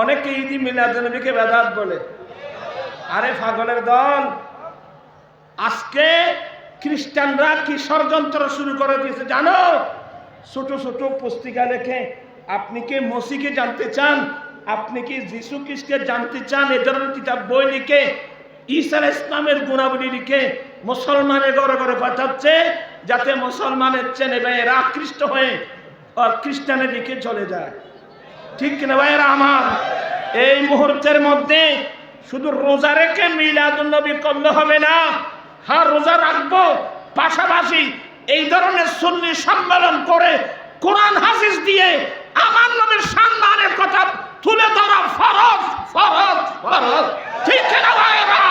অনেকে ঈদি মিলাদুলনবীকে বেদাত বলে। আরে ফাগলের দল, আজকে খ্রিস্টানরা কি ষড়যন্ত্র শুরু করে দিয়েছে জানো? ছোট ছোট পুস্তিকা লেখে, আপনি কি মসিকে জানতে চান? আপনি কি যিশু খ্রিস্টকে জানতে চান? এ ধরনের কিতাব বই লিখে, ঈসা ইসলামের গুণাবলী লিখে মুসলমানের ঘরে ঘরে পাঠাচ্ছে, যাতে মুসলমানের চেনে ভাইয়েরা আকৃষ্ট হয়ে খ্রিস্টানের দিকে চলে যায়। ঠিক কিনা ভাইয়েরা আমার? এই মুহূর্তের মধ্যে শুধু রোজা রেখে মিলাদুন্নবী করলে হবে না। হ্যাঁ রোজা রাখব। পাশাপাশি এই ধরনের সুন্নি সম্মেলন করে কোরআন হাসিস দিয়ে আমার নবীর সম্মানের কথা তুলে ধরা ফরজ ফরজ ফরজ। ঠিক কিনা ভাইয়েরা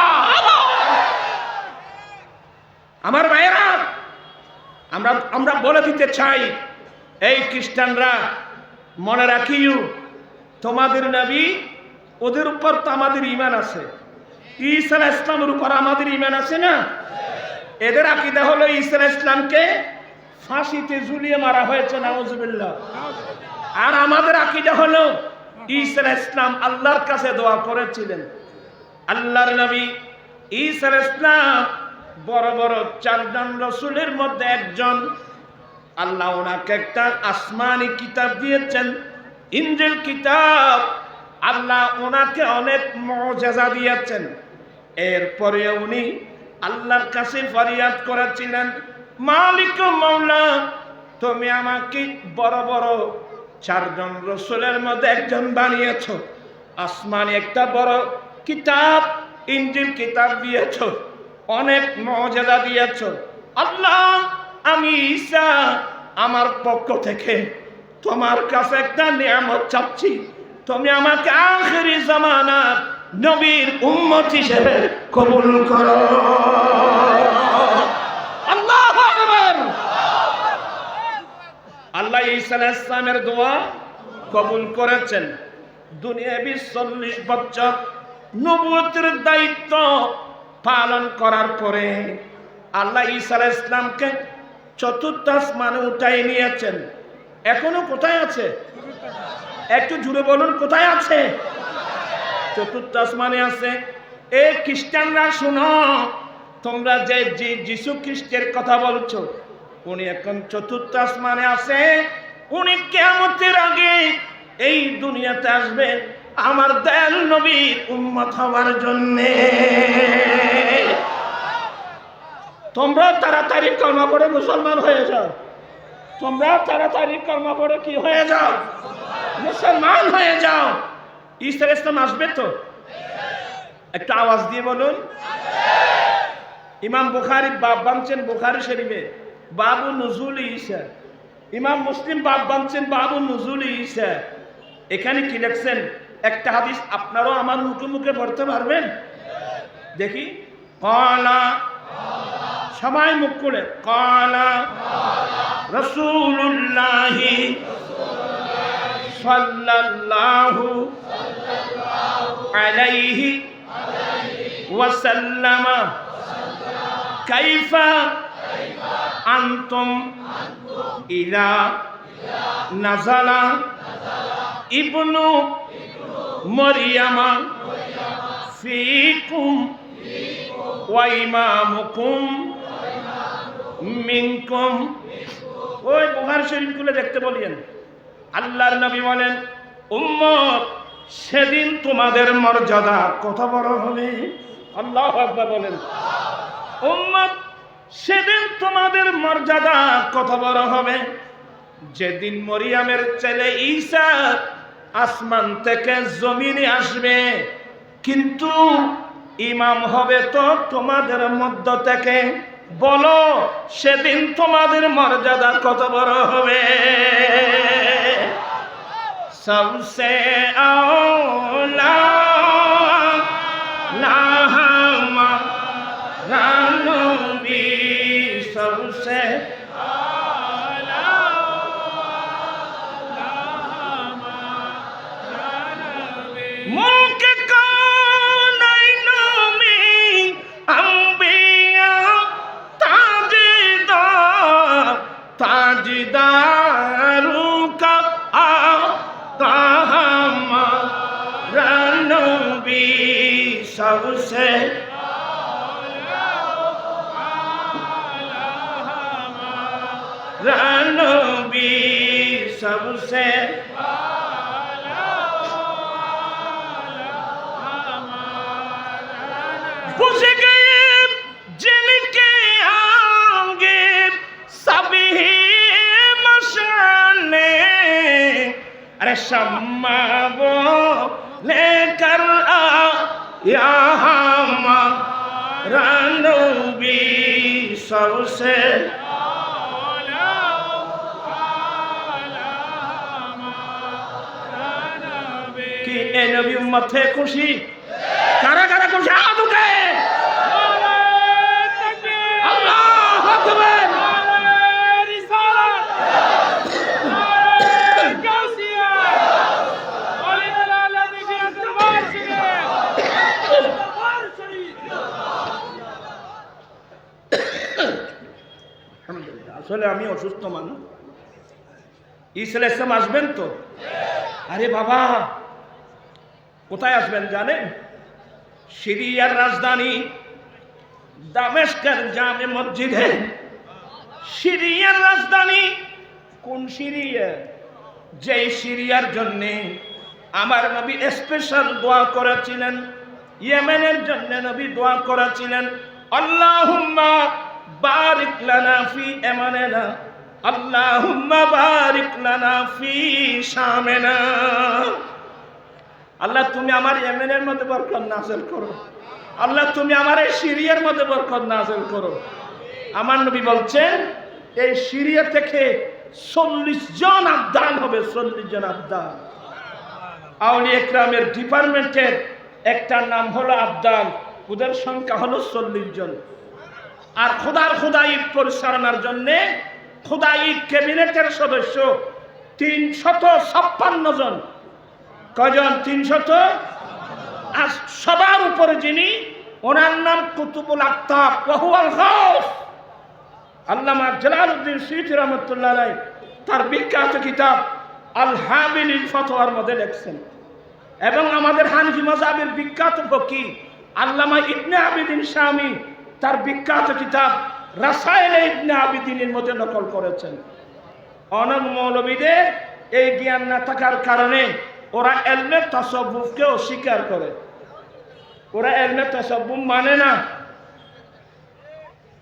আমার ভাইয়েরা, আমরা আমরা বলে দিতে চাই, এই খ্রিস্টানরা মনে রাখিও, তোমাদের নবী ওদের উপর তো আমাদের ইমান আছে। ঈসা ইসলামের উপর আমাদের ইমান আছে না? এদের আকিদা হলো ঈসা ইসলামকে ফাঁসিতে ঝুলিয়ে মারা হয়েছে, নাউজুবিল্লাহ। আর আমাদের আকিদা হলো ঈসা ইসলাম আল্লাহর কাছে দোয়া করেছিলেন। আল্লাহর নবী ঈসা ইসলাম বড় বড় চারজন রসুলের মধ্যে একজন আল্লাহ ওনাকে একটা আসমানি কিতাব দিয়েছেন, ইঞ্জিল কিতাব। আল্লাহ ওনাকে অনেক মজেজা দিয়েছেন। এরপরে উনি আল্লাহর কাছে ফরিয়াদ করেছিলেন, মালিক মৌলা তুমি আমাকে বড় বড় চারজন রসুলের মধ্যে একজন বানিয়েছ, আসমানি একটা বড় কিতাব, ইঞ্জিল কিতাব দিয়েছ, অনেক মর্যাদা দিয়েছ। আল্লাহ, আমি ঈসা আমার পক্ষ থেকে তোমার কাছে একটা নিয়ামত চাচ্ছি। তুমি আমাকে আখেরি জামানার নবীর উম্মত হিসেবে কবুল করো। আল্লাহ ইসলামের দোয়া কবুল করেছেন। দুনিয়া চল্লিশ বছর নবুয়তের দায়িত্ব পালন করার পরে আল্লাহ আলাইহিস ইসলামকে চতুর্থ আসমানে উঠাই নিয়েছেন। এখনও কোথায় আছে? একটু জুড়ে বলুন, কোথায় আছে? চতুর্থ আসমানে আছে, এ খ্রিস্টানরা শুনো, তোমরা যে যিশু খ্রিস্টের কথা বলছো, উনি এখন চতুর্থ আসমানে আছে, উনি কেমতের আগে এই দুনিয়াতে আসবে আমার দয়াল নবীর উম্মত হওয়ার জন্যে। তোমরা তাড়াতাড়ি কর্মা করে মুসলমান হয়ে যাও। তোমরা তাড়াতাড়ি কর্মা করে কি হয়ে যাও? মুসলমান হয়ে যাও। ঈশ্বর ইসলাম আসবে তো? একটা আওয়াজ দিয়ে বলুন। ইমাম বুখারি, বাপ বানছেন বুখারি শরীফে। বাবু নজুল ঈসা। ইমাম মুসলিম বাপ বানছেন বাবু নজুল ঈসা। এখানে কি লেখছেন? একটা হাদিস আপনারাও আমার মুখে মুখে পড়তে পারবেন? দেখি। কলা সবাই মুখ করে কলা রসুল্লাহি সাল্লাল্লাহু আলাইহি ওয়াসাল্লাম। কাইফা আনতুম ইলা নাজালা ইবনু মরিয়ামা ফিকুম ওয়া মিনকুম। ওই বুখার শরীফগুলো দেখতে বলিয়েন। আল্লাহর নবী বলেন, উম্মত, সেদিন তোমাদের মর্যাদা কত বড় হবে? আল্লাহ আকবার বলেন। উম্মত, সেদিন তোমাদের মর্যাদা কত বড় হবে? যেদিন মরিয়ামের ছেলে ঈসা আসমান থেকে জমিনে আসবে, কিন্তু ইমাম হবে তো তোমাদের মধ্য থেকে। বলো সেদিন তোমাদের মর্যাদা কত বড় হবে? সবসে আওলা सबसे रानबी सबसे बुझ जिनके सभी अरे शम्मा वो लेकर یا ہمارا نبی سب سے کہ اے نبی امت ہے خوشی کارا کارا خوشی আসলে আমি অসুস্থ মানুষ। ইসলাম ইসলাম আসবেন তো? আরে বাবা, কোথায় আসবেন জানেন? সিরিয়ার রাজধানী দামেস্কের জামে মসজিদে। সিরিয়ার রাজধানী কোন সিরিয়া? যেই সিরিয়ার জন্যে আমার নবী স্পেশাল দোয়া করেছিলেন। ইয়েমেনের জন্য নবী দোয়া করেছিলেন। আল্লাহুম্মা বারিক লানা ফি এমানেনা, আল্লাহুম্মা বারিক লানা ফি আল্লাহ, তুমি আমার ইয়েমেনের মধ্যে বরকত নাজেল করো। আল্লাহ, তুমি আমার এই সিরিয়ার মধ্যে বরকত নাজেল করো। আমার নবী বলছেন, এই সিরিয়া থেকে চল্লিশ জন আবদান হবে, চল্লিশ জন আবদান। আউলি একরামের ডিপার্টমেন্টের একটা নাম হলো আবদাল ওদের সংখ্যা হলো চল্লিশ জন। আর খোদার খোদাই পরিচালনার জন্যে খোদাই ক্যাবিনেটের সদস্য তিনশত ছাপ্পান্ন জন। কজন তিনশত? আর সবার উপরে যিনি, ওনার নাম কুতুবুল আক্তাব ওহুয়াল গাউস আল্লামা জালালউদ্দিন সুইতি রহমতুল্লাহ তার বিখ্যাত কিতাব আল হাবিল ফতোয়ার মধ্যে লেখছেন। এবং আমাদের হানফি মজাবের বিখ্যাত ফকি আল্লামা ইবনে আবিদিন স্বামী তার বিখ্যাত কিতাব রাসায়ল ইবনে আবিদিনের মধ্যে নকল করেছেন। অনম মৌলবীদের এই জ্ঞান না থাকার কারণে ওরা এলমে তসব্বুফকে অস্বীকার করে। ওরা এলমে তসব্বুফ মানে না।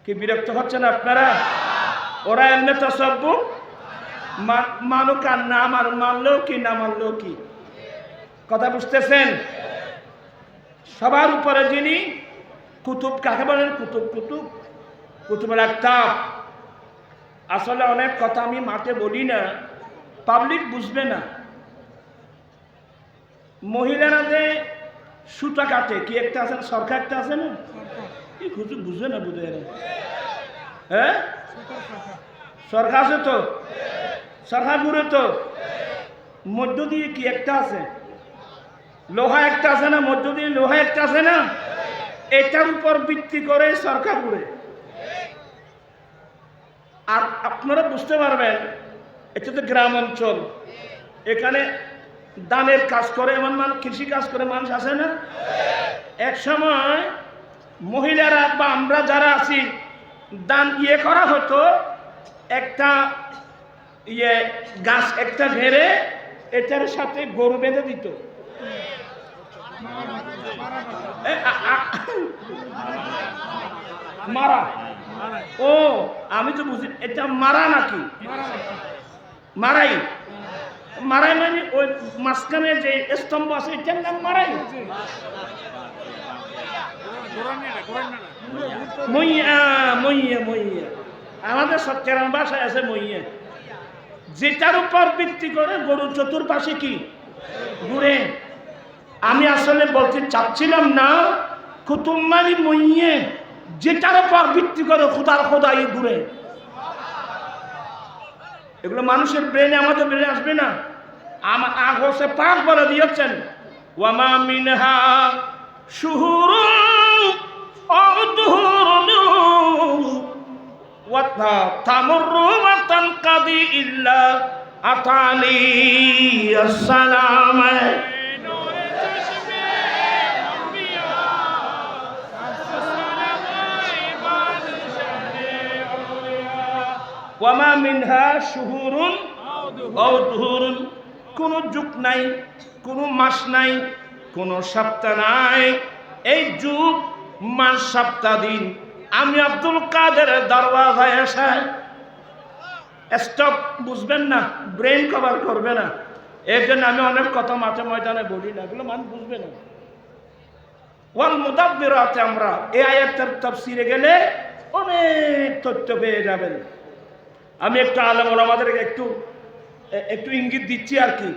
কি বিরক্ত হচ্ছেন আপনারা? ওরা এলমে তসব্বুফ মানুক আর না আমার মানলেও কি, না মানলেও কি? কথা বুঝতেছেন? সবার উপরে যিনি কুতুব কাকে বলেন? কুতুব কুতুব। কুতুবের আক্তাব আসলে অনেক কথা আমি মাঠে বলি না পাবলিক বুঝবে না। মহিলারা যে সুতা কাটে কি একটা আছে? সরকার একটা আছে না? কি খুঁজে বুঝবে না বুঝে হ্যাঁ? সরকার আছে তো? সরকার ঘুরে তো? মধ্য দিয়ে কি একটা আছে? লোহা একটা আছে না? মধ্য দিয়ে লোহা একটা আছে না? এটার উপর ভিত্তি করে সরকার ঘুরে আর আপনারা বুঝতে পারবেন, এটা তো গ্রাম অঞ্চল। এখানে দানের কাজ করে এমন মানুষ, কৃষি কাজ করে মানুষ আছে না? এক সময় মহিলারা বা আমরা যারা আছি, দান ইয়ে করা হতো, একটা ইয়ে গাছ একটা ঘেরে এটার সাথে গরু বেঁধে দিত। মারা। ও, আমি তো বুঝি, এটা মারা নাকি? মারাই। মারাই মানে ওই মাঝখানে যে স্তম্ভ আছে, এটার নাম মারাই। আমাদের ভাষায় আছে মইয়া। যেটার উপর ভিত্তি করে গরু চতুর্পাশে কি? ঘুরে। আমি আসলে বলতে চাচ্ছিলাম না কুতুম্মানি মইয়ে যেটার উপর ভিত্তি করে খোদার খোদাই ঘুরে এগুলো মানুষের ব্রেনে আমাদের ব্রেনে আসবে না। আমার আগসে পাক বলে দিয়েছেন, ওয়ামা মিনহা শুহুর ইল্লা আতানি আসসালাম ওয়ামা মিনহা শুহুরুন দুহুরুন কোনো যুগ নাই, কোনো মাস নাই, কোনো সপ্তাহ নাই। এই যুগ, মাস, সপ্তাহ, দিন। আমি আব্দুল কাদের দরওয়াজায় এসে স্টপ বুঝবেন না ব্রেন কভার করবে না। এর জন্য আমি অনেক কথা মাঠে ময়দানে বলি না, এগুলো মানুষ বুঝবে না। ওয়াল মুদাব্বিরাতে আমরা এই আয়াতের তাফসিরে গেলে অনেক তথ্য পেয়ে যাবেন। আমি একটু আলম আমাদেরকে একটু একটু ইঙ্গিত দিচ্ছি আর কি।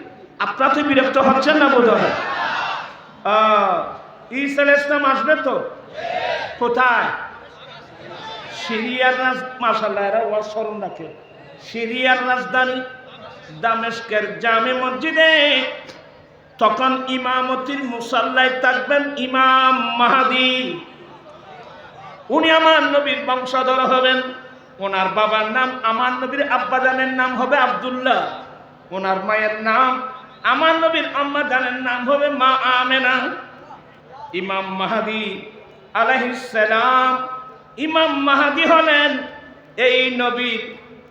আপনারা তো বিরক্ত হচ্ছেন না বোধ হয়? ঈসা ইসলাম আসবে তো? কোথায়? সিরিয়ার রাজ মাসাল্লাহ এরা ওয়াজ স্মরণ রাখে। সিরিয়ার রাজধানী দামেস্কের জামে মসজিদে তখন ইমামতির মুসাল্লায় থাকবেন ইমাম মাহাদি। উনি আমার নবীর বংশধর হবেন। ওনার বাবার নাম আমার নবীর আব্বাজানের নাম হবে আব্দুল্লাহ। ওনার মায়ের নাম আমার নবীর আম্মা জানের নাম হবে মা আমেনা। ইমাম মাহাদি আলাইহিসসালাম ইমাম মাহাদি হলেন এই নবীর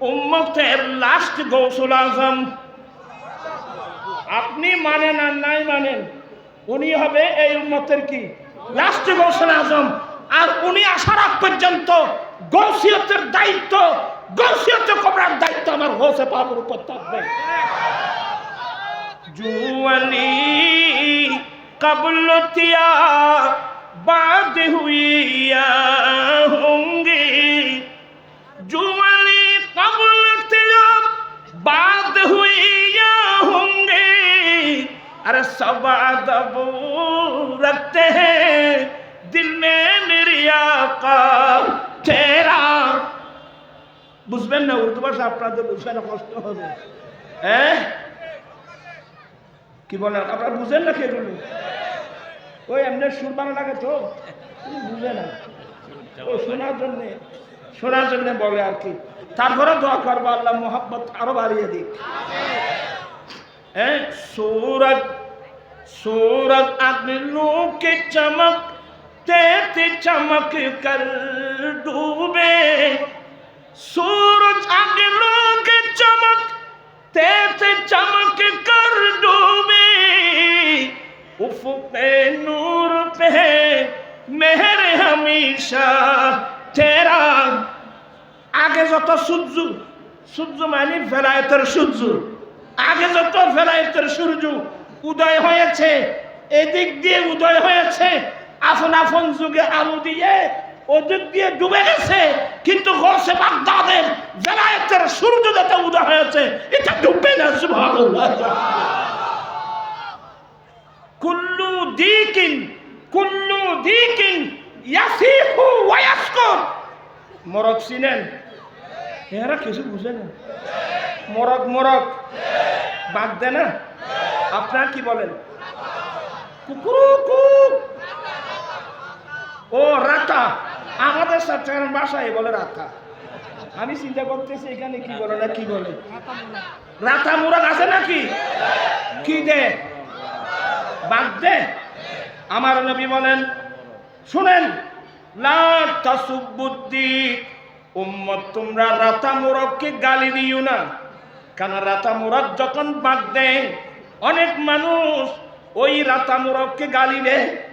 উম্মতের লাস্ট গৌসুল আজম। আপনি মানেন আর নাই মানেন, উনি হবে এই উম্মতের কি? লাস্ট গৌসুল আজম। আর উনি আসার আগ পর্যন্ত গৌসিয়তের দায়িত্ব গৌসিয়ত কবরার দায়িত্ব আমার হোসে পাবর উপর থাকবে। জুয়ানি কবলতিয়া বাদ হুইয়া হুঙ্গি। জুয়ানি কবলতিয়া বাদ হুইয়া হুঙ্গি। আরে সবাদ রাখতে হ্যাঁ अरे सब अदब रखते हैं दिल में मेरी आका तेरा বুঝবেন না উর্দু ভাষা আপনাদের বুঝবেন না কষ্ট হবে হ্যাঁ কি বলেন আপনারা বুঝেন না কেগুলো ওই এমনি সুর বানা লাগে তো তুমি বুঝে না ও শোনার জন্যে শোনার জন্যে বলে আর কি তারপরে দোয়া করবো আল্লাহ মোহাম্মত আরো বাড়িয়ে দিক হ্যাঁ सूरज सूरज अग्नियों के चमक तेते चमक कर डूबे सूरज अग्नियों के चमक तेते चमक कर डूबे उफुक नूर पे मेहर हमेशा तेरा আগে যত সূর্য সূর্য মানে ফেলায়তের সূর্য আগে যত ফেলায়তের সূর্য উদয় হয়েছে এদিক দিয়ে উদয় হয়েছে আপন আপন যুগে আলো দিয়ে ওদিক দিয়ে ডুবে গেছে, কিন্তু গোসে বাগদাদের ফেলায়তের সূর্য যত উদয় হয়েছে, এটা ডুববে না কুল্লু দিকিন কুল্লু দিকিন, ইয়াসিহু ওয়া ইয়াসকুর। মরক চিনেন? এরা কিছু বুঝে না। মরক মরক। বাদ দে না আপনার কি বলেন? কুকুরুকু। ও, রাতা। আমাদের সাথে বাসায় বলে রাতা। আমি চিন্তা করতেছি, এখানে কি বলে না কি বলে? রাতা মুরাদ আছে নাকি? কি দে? বাদ দে। আমার নবী বলেন, শুনেন, লা তাসুবুদ্দি, উম্মত, তোমরা রাতা মোরককে গালি দিও না। কারণ রাতা মোরক যখন বাদ দেয়, অনেক মানুষ ওই রাতা মোরককে গালি দেয়।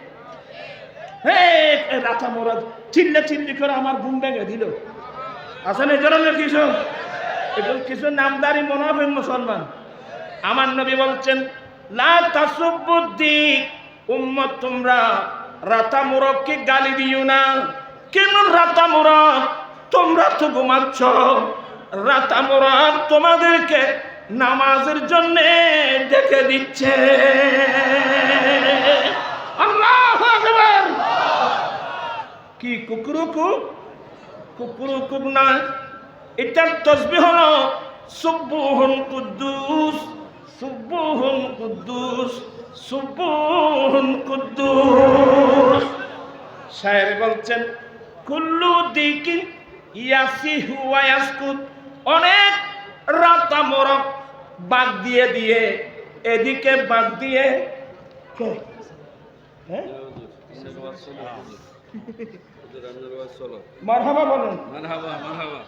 রাতা মোরক চিল্লে চিল্লি করে আমার ঘুম ভেঙে দিল। আসলে ধরনের কিছু? একটু কিছু নামদারি মনাফেন মুসলমান। আমার নবী বলছেন, লা তাসুবুদ্দি উম্মত তোমরা রাতা মোরককে গালি দিও না। কেন রাতা মোরক তোমরা তো ঘুমাচ্ছ। রাতা মোরক তোমাদেরকে নামাজের জন্য ডেকে দিচ্ছে আল্লাহু আকবার কি কুকুরুকু কুকুরুকুক না এটার তসবি হলো সুব্বুহুন কুদ্দুস সুব্বুহুন কুদ্দুস সুব্বুহুন কুদ্দুস। শায়ের বলছেন, কুল্লু দিকিন ইয়াসিহু ওয়া ইয়াসকুত, অনেক রাতা মরক বাদ দিয়ে দিয়ে, এদিকে বাদ দিয়ে, কে? হ্যাঁ। মারহাবা বলেন। মারহাবা মারহাবা।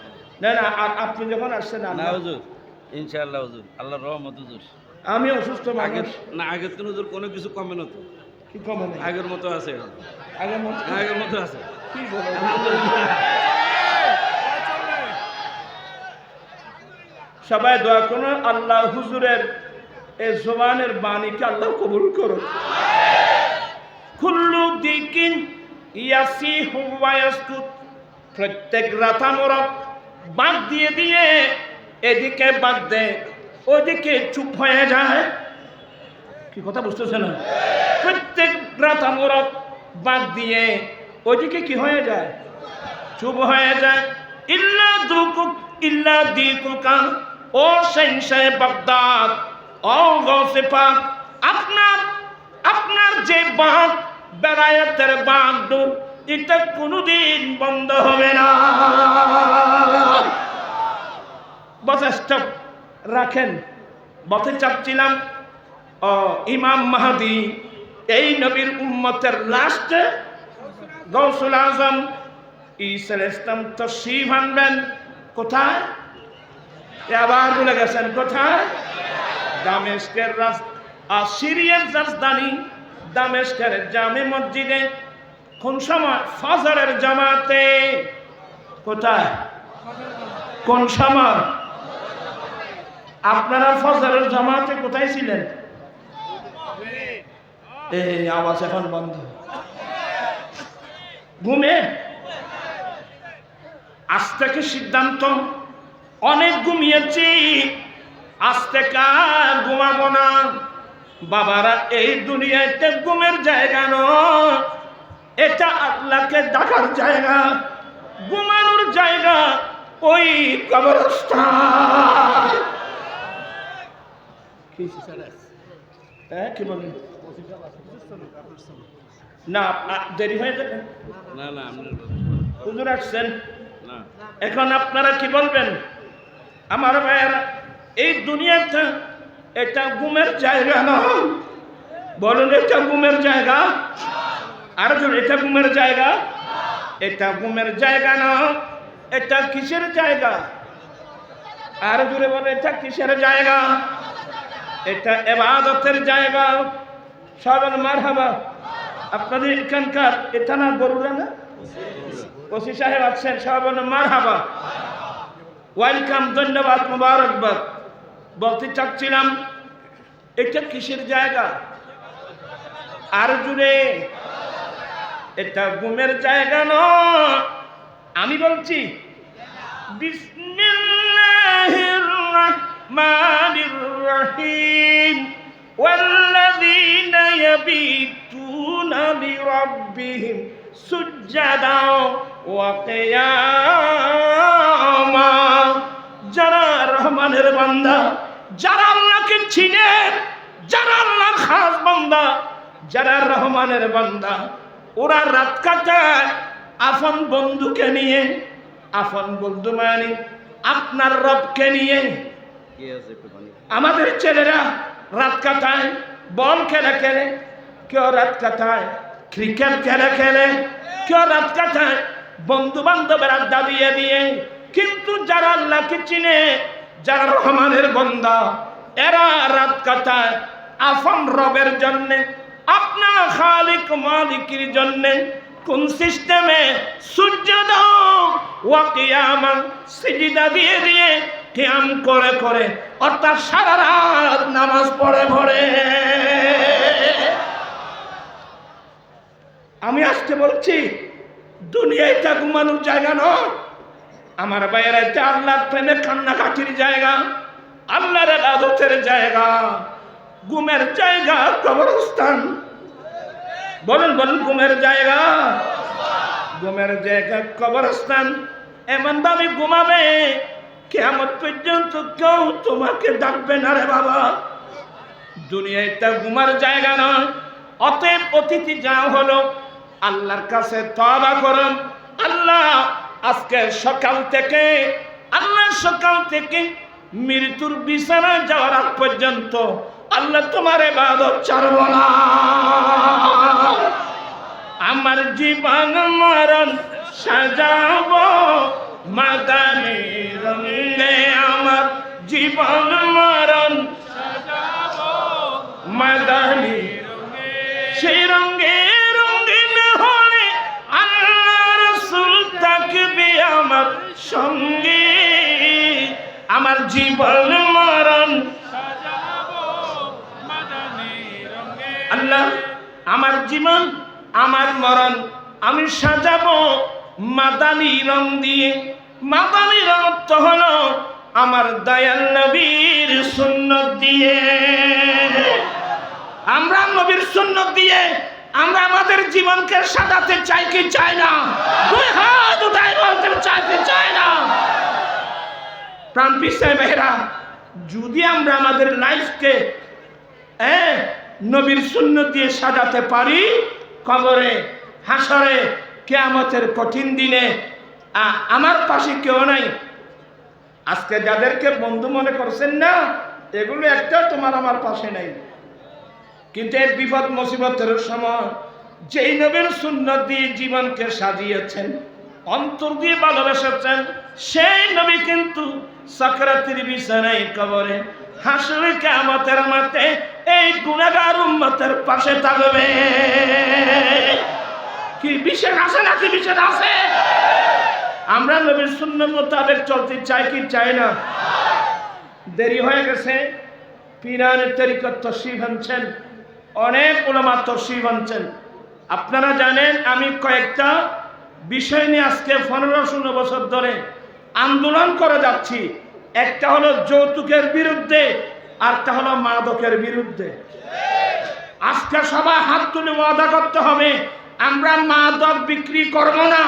না না আর আপনি যখন আসছেন না হুজুর। ইনশাআল্লাহ হুজুর। আল্লাহর রহমত হুজুর। আমি অসুস্থ না আগের তো হুজুর কোনো কিছু কমে না তো কি কমে নেই? আগের মতো আছে আগের মতো? আগের মতো আছে। কি সবাই দোয়া করুন আল্লাহ হুজুরের এই জবানের বাণীকে আল্লাহ কবুল করুন কুল্লু দিকিন ইয়াসি হুয়ায়াসকুত প্রত্যেক রাতামরক বাদ দিয়ে দিয়ে এদিকে বাদ দে ওদিকে চুপ হয়ে যায় কি কথা বুঝতেছে না প্রত্যেক রাতামরক বাদ দিয়ে ওদিকে কি হয়ে যায় চুপ হয়ে যায় ইল্লা দুকুক ইল্লা দিকুকা ও সেনসে বাগদাদ ও গৌসে পাক আপনার আপনার যে বাঁধ বেড়ায়াতের ডুব এটা কোনোদিন বন্ধ হবে না। স্টপ রাখেন বলতে চাচ্ছিলাম ইমাম মাহাদি, এই নবীর উম্মতের লাস্টে গৌসুল আজম ঈসা ইসলাম তশরিফ আনবেন। কোথায়? এ আবার ভুলে গেছেন, কোথায়? দামেস্কের রাস আর সিরিয়ার রাজধানী দামেস্কের জামে মসজিদে, কোন সময় ফজরের জামাতে? কোথায়? কোন সময়? আপনারা ফজরের জামাতে কোথায় ছিলেন? এই আওয়াজ এখন বন্ধ। ঘুমে? আজ থেকে সিদ্ধান্ত, অনেক ঘুমিয়েছি, আজ থেকে ঘুমাবো না। বাবারা এই দুনিয়াতে ঘুমের জায়গা নয়। এটা আল্লাহকে ডাকার জায়গা ঘুমানোর জায়গা ওই কবরস্থান। কি হ্যাঁ বলেন না দেরি হয়ে যাবে। না না হুজুর আসছেন? এখন আপনারা কি বলবেন? আমার ভাইয়েরা এই দুনিয়াটা এটা ঘুমের জায়গা নয় বলুন এটা ঘুমের জায়গা? আর জোরে, এটা ঘুমের জায়গা? এটা ঘুমের জায়গা না। এটা কিসের জায়গা? আর জুড়ে বলে এটা কিসের জায়গা? এটা এবাদতের জায়গা। সবাই মার হাবা আপনাদের এখানকার এটা না বড়ুরা না? ওসি সাহেব আছেন সবাই মার হাবা ওয়েলকাম ধন্যবাদ মুবারকবাদ। বলতে চাচ্ছিলাম এটা কিসের জায়গা আর জুড়ে এটা ঘুমের জায়গা নয় আমি বলছি বিসমিল্লাহির রহমানির রহিম والذين يبيتون لربهم سجدا وقياما যারা রহমানের বান্দা যারা আল্লাহকে চিনে যারা আল্লাহর খাস বান্দা যারা রহমানের বান্দা ওরা রাত কাটায় আপন বন্ধুকে নিয়ে আপন বন্ধু মানে আপনার রবকে নিয়ে। আমাদের ছেলেরা রাত কাটায় বল খেলা খেলে কেউ রাত কাটায় ক্রিকেট খেলা খেলে কেউ রাত কাটায় বন্ধু বান্ধবের আড্ডা দিয়ে দিয়ে কিন্তু যারা আল্লাহকে চিনে যারা রহমানের বন্দা এরা রাত কাটায় আফন রবের জন্যে আপনার খালিক মালিকের জন্যে, কোন সিস্টেমে সূর্য ওয়াকিয়ামান সিজিদা দিয়ে দিয়ে কিয়াম করে করে, অর্থাৎ সারা রাত নামাজ পড়ে পড়ে আমি আসতে বলছি দুনিয়া এটা ঘুমানোর জায়গা নয়। আমার বাইরে আল্লাহর প্রেমে কান্নাকাটির জায়গা, আল্লাহর আদতের জায়গা, ঘুমের জায়গা, কবরস্থান। বলেন বলেন, ঘুমের জায়গা। ঘুমের জায়গা, কবরস্থান। এমন ভাবে ঘুমাবে কেমন পর্যন্ত কেউ তোমাকে ডাকবে না রে বাবা। দুনিয়ায় তা ঘুমার জায়গা নয়। অতএব অতিথি যা হলো, আল্লাহর কাছে তবা করুন। আল্লাহ আজকে সকাল থেকে আল্লাহ সকাল থেকে মৃত্যুর বিছানায় যাওয়ার আগ পর্যন্ত আল্লাহ তোমার এবাদত ছাড়ব না। আমার জীবন মরণ সাজাব, মাদানে জীবন মরণ সাজাব, মাদানি সেই রঙে সঙ্গে আমার জীবন মরণ। আল্লাহ, আমার জীবন, আমার মরণ, আমি সাজাবো মাদানি রং দিয়ে। মাদানি রং তো হলো আমার দয়াল নবীর সুন্নত দিয়ে। আমরা নবীর সুন্নত দিয়ে আমরা আমাদের জীবনকে সাজাতে চাই কি চাই না? দুই হাত উঠাই বলতে প্রাণ পিসায় মেহরা যদি আমরা আমাদের লাইফকে হ্যাঁ নবীর শূন্য দিয়ে সাজাতে পারি, কবরে হাসরে কেয়ামতের কঠিন দিনে আমার পাশে কেউ নাই। আজকে যাদেরকে বন্ধু মনে করছেন না, এগুলো একটা তোমার আমার পাশে নেই। কিন্তু এই বিপদ মুসিবতের সময় যেই নবীর সুন্নত দিয়ে জীবনকে সাজিয়েছেন অন্তর দিয়ে ভালোবেসেছেন। সেই নবী কিন্তু সাকরাতির বিছানায় কবরে হাসরে কেমতের মাতে এই গুণাগার উম্মতের পাশে থাকবে। কি বিশেষ আছে নাকি বিশেষ আছে? আমরা নবীর শূন্য মোতাবেক চলতে চাই কি চাই না? দেরি হয়ে গেছে। পিরানের তরিকত তসিব আনছেন। অনেক ওলামা তসিব আনছেন। আপনারা জানেন আমি কয়েকটা বিষয় নিয়ে আজকে পনেরো ষোলো বছর ধরে আন্দোলন করে যাচ্ছি। একটা হলো যৌতুকের বিরুদ্ধে আরটা হলো মাদকের বিরুদ্ধে। আজকে সবাই হাত তুলে ওয়াদা করতে হবে, আমরা মাদক বিক্রি করব না,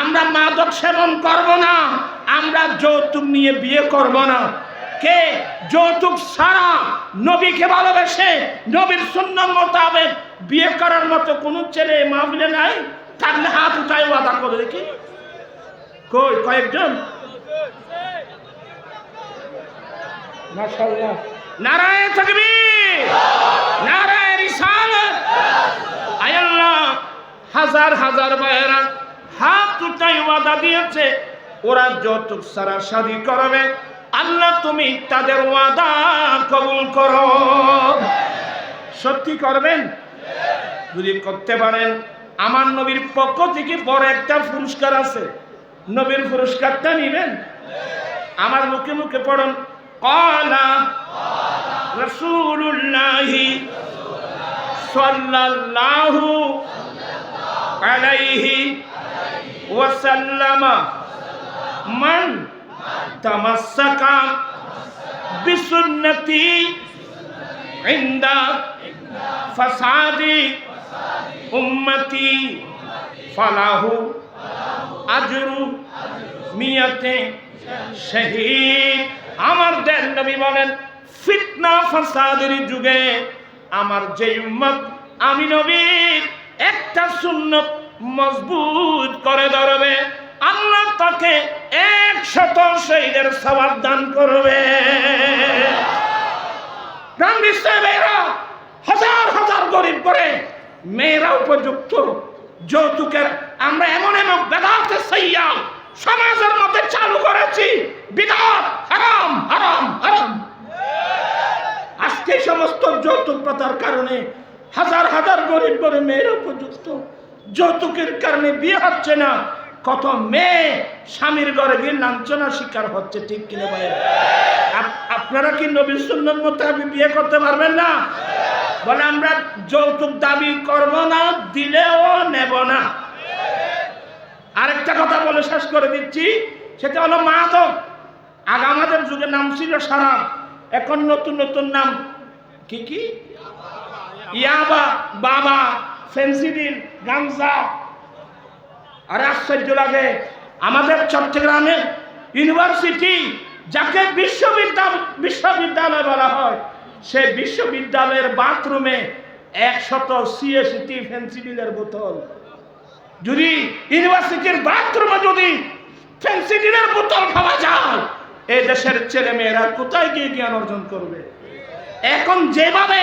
আমরা মাদক সেবন করব না, আমরা যৌতুক নিয়ে বিয়ে করব না। কে? যৌতুক ছাড়া নবীকে ভালোবেসে, নবীর শূন্য মোতাবেক বিয়ে করার মতো কোনো ছেলে মাহবিলে নাই? থাকলে হাত উঠায় ওয়াদা করে, দেখি? কই, কয়েকজন? নারায়ণ তাকবীর নারায়ণ রিসালাত। আয় আল্লাহ, হাজার হাজার ভাইয়েরা হাত উঠাই ওয়াদা দিয়েছে। ওরা যৌতুক সারা শাদি করবে। আল্লাহ, তুমি তাদের ওয়াদা কবুল করো। সত্যি করবেন? যদি করতে পারেন আমার নবীর পক্ষ থেকে বড় একটা পুরস্কার আছে। নবীর পুরস্কারটা নিবেন? আমার মুখে মুখে পড়ন। কলা রসুল্লাহি সাল্লাল্লাহু আলাইহি ওয়াসাল্লাম মান তামাসাকা বিসুন্নতি ইন্দা ফাসাদি উম্মতি ফালাহু আজরু মিয়াতে শহীদ। আমার দেন নবী বলেন, ফিতনা ফাসাদের যুগে আমার যে উম্মত, আমি নবীর একটা সুন্নত মজবুত করে ধরবে। আল্লাহ তাকে একশত শহীদের সবাব দান করবে। হাজার হাজার গরিব করে মেয়েরা উপযুক্ত যৌতুকের, আমরা এমন এমন বেদাতে সৈয়াম সমাজের মধ্যে চালু করেছি। বিদাত, হারাম হারাম হারাম। আজকে সমস্ত যৌতুক প্রথার কারণে হাজার হাজার গরিব গরিব মেয়েরা উপযুক্ত যৌতুকের কারণে বিয়ে হচ্ছে না। কত মেয়ে স্বামীর ঘরে গিয়ে লাঞ্ছনার শিকার হচ্ছে, ঠিক কিনা আপ- আপনারা কি নবীর সুন্নত মোতাবেক বিয়ে করতে পারবেন না? বলে, আমরা যৌতুক দাবি করব না, দিলেও নেব না। আরেকটা কথা বলে শেষ করে দিচ্ছি, সেটা হলো মাদক। আগে আমাদের যুগে নাম ছিল সারা এখন নতুন নতুন নাম কি কি? ইয়াবা, বাবা ফেন্সিডিল গামজা আর আশ্চর্য লাগে। আমাদের চট্টগ্রামে ইউনিভার্সিটি, যাকে বিশ্ববিদ্যালয় বিশ্ববিদ্যালয় বলা হয়, সে বিশ্ববিদ্যালয়ের বাথরুমে একশত সিএসটি ফেন্সিডিলের বোতল। যদি ইউনিভার্সিটির বাথরুমে যদি ফেন্সিডিলের বোতল পাওয়া যায়, এই দেশের ছেলে মেয়েরা কোথায় গিয়ে জ্ঞান অর্জন করবে? এখন যেভাবে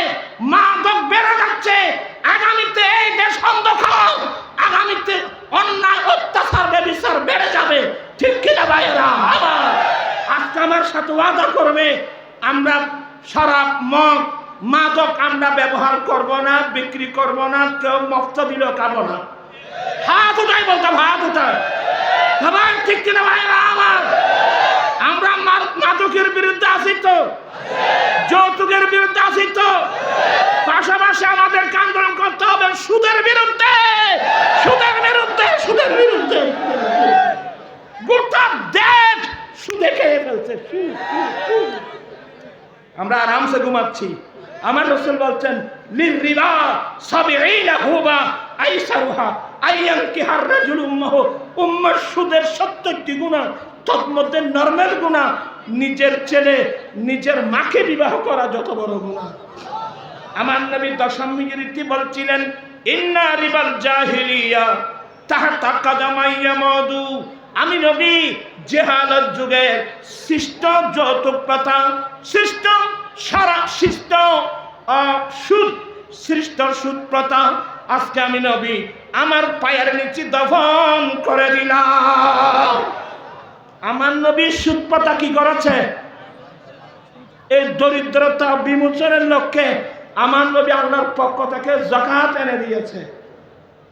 মাদক বেড়ে যাচ্ছে আগামীতে এই দেশ অন্ধকার। আগামীতে অন্যায়, অত্যাচার ব্যবচার বেড়ে যাবে। ঠিক কিনা ভাইয়েরা? আবার আজকে আমার সাথে ওয়াদা করবে, আমরা শরাব মগ, মাদক আমরা ব্যবহার করব না, বিক্রি করব না, কেউ মফত দিলেও খাব না। হাত উঠাই বলতাম হাত উঠায় ঠিক কিনা ভাইরা আমার আমরা মা- মাদকের বিরুদ্ধে আছি তো যৌতুকের বিরুদ্ধে আছি তো পাশাপাশি আমাদের আন্দোলন করতে হবে সুদের বিরুদ্ধে সুদের বিরুদ্ধে সুদের বিরুদ্ধে গোটা দেশ সুদে খেয়ে ফেলছে সুদ, সুদ, সুদ। আমরা আরামসে ঘুমাচ্ছি। আমার রসুল বলছেন লিরিবা সাবিঈনা হুবা আইসারুহা আইয়ান কি হার রাজুল উম্মাহ। উম্মার সুদের 70টি গুনাহ তন্মধ্যে নরমাল গুনাহ নিজের ছেলে, নিজের মাকে বিবাহ করা যত বড় গুনাহ আমার নবী দশম রীতি বলছিলেন, ইন্না রিবাল জাহিলিয়া, তাহা তাকা জামাইয়া মধু আমি নবী জেহালত যুগে সৃষ্ট প্রথা সৃষ্ট সারা সৃষ্ট সুদ সৃষ্ট সুদ প্রথা। আজকে আমি নবী, আমার পায়ের নিচে দফন করে দিলাম। আমার নবী প্রথা কি করেছে? এই দরিদ্রতা বিমোচনের লক্ষ্যে আমার নবী আল্লাহর পক্ষ থেকে জাকাত এনে দিয়েছে।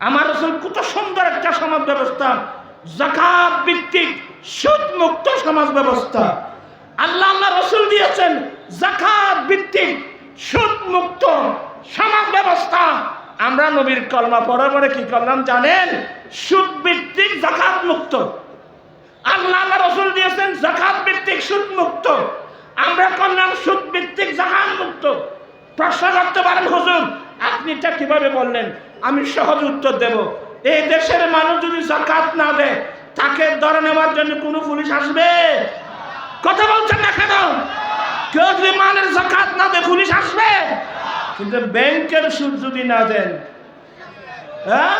আমার রসুল কত সুন্দর একটা সমাজ ব্যবস্থা জাকাত ভিত্তিক সুদ মুক্ত সমাজ ব্যবস্থা। আল্লাহ আল্লাহ রসুল দিয়েছেন, জাকাত ভিত্তিক সুদ মুক্ত সমাজ ব্যবস্থা। আমরা নবীর কলমা পড়ার পরে কি করলাম জানেন? সুদ ভিত্তিক জাকাত মুক্ত আল্লাহ আল্লাহ রসুল দিয়েছেন জাকাত ভিত্তিক সুদ মুক্ত আমরা করলাম সুদ ভিত্তিক জাকাত মুক্ত প্রশ্ন করতে পারেন হুজুর আপনি এটা কীভাবে বললেন? আমি সহজ উত্তর দেব। এই দেশের মানুষ যদি জাকাত না দেয়, তাকে ধরে নেওয়ার জন্য কোনো পুলিশ আসবে? কথা বলছেন না কেন? কেউ যদি মানের জাকাত না দেয়, পুলিশ আসবে? কিন্তু ব্যাংকের সুদ যদি না দেন হ্যাঁ?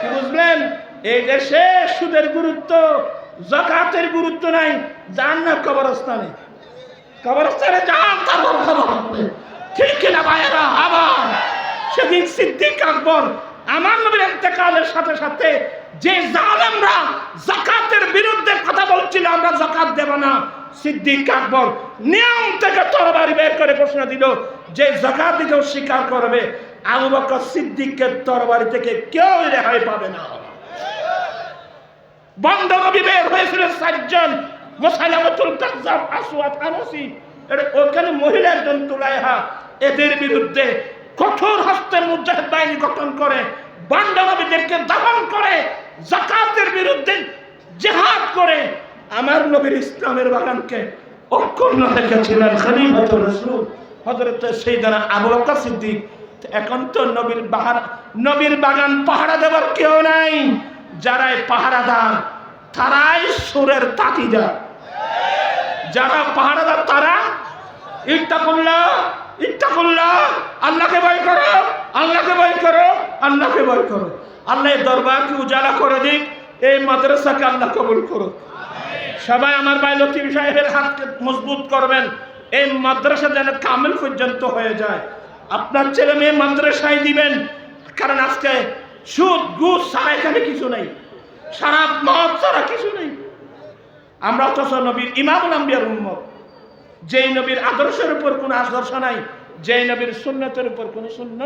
কি বুঝলেন? এই দেশে সুদের গুরুত্ব, জাকাতের গুরুত্ব নাই যান না কবরস্থানে। কবরস্থানে যান, তারপর খবর। ঠিক কিনা ভাইয়েরা? আবার সেদিন সিদ্দিক আকবর আমার নবীর ইন্তেকালের সাথে সাথে যে জালেমরা জাকাতের বিরুদ্ধে কথা বলছিল, আমরা জাকাত দেব না। সিদ্দিক আকবর নিয়ম থেকে তরবারি বের করে ঘোষণা দিল যে জাকাত দিতেও স্বীকার করবে। আবু বকর সিদ্দিকের তরবারি থেকে কেউ রেহাই পাবে না। বন্ধ নবী বের হয়েছিল চারজন মোসাইলামতুল কাজ্জাব আসওয়াদ আনসি। এটা ওখানে মহিলা একজন তুলাইহা এদের বিরুদ্ধে কঠোর হস্তে মুজাহিদ বাহিনী গঠন করে বন্ড নবীদেরকে দমন করে জাকাতের বিরুদ্ধে জেহাদ করে, আমার নবীর ইসলামের বাগানকে অক্ষুণ্ণ রেখেছিলেন খলিফাতুর রাসূল হযরত সাইয়েদনা আবু বকর সিদ্দিক। এখন তো নবীর বাহার, নবীর বাগান পাহারা দেওয়ার কেউ নাই। যারাই পাহারাদার, তারাই সুরের তাঁতিদার যারা পাহারাদার, তারা ইত্তাকুল্লাহ ইত্তাকুল্লাহ, আল্লাহকে ভয় করো, আল্লাহকে ভয় করো, আল্লাহকে ভয় করো। আল্লাহ দরবারকে উজালা করে দিক, এই মাদ্রাসাকে আল্লাহ কবুল করো সবাই আমার ভাই লতিফ সাহেবের হাতকে মজবুত করবেন, এই মাদ্রাসা যেন কামেল পর্যন্ত হয়ে যায়। আপনার ছেলে মেয়ে মাদ্রাসায় দিবেন, কারণ আজকে সুদ, ঘুষ ছাড়া এখানে কিছু নেই। সারা মদ ছাড়া কিছু নেই। আমরা অথচ নবীর ইমামুল আম্বিয়ার উম্মত। যেই নবীর আদর্শের উপর কোনো আদর্শ নাই যেই নবীর সুন্নতের উপর কোন শূন্য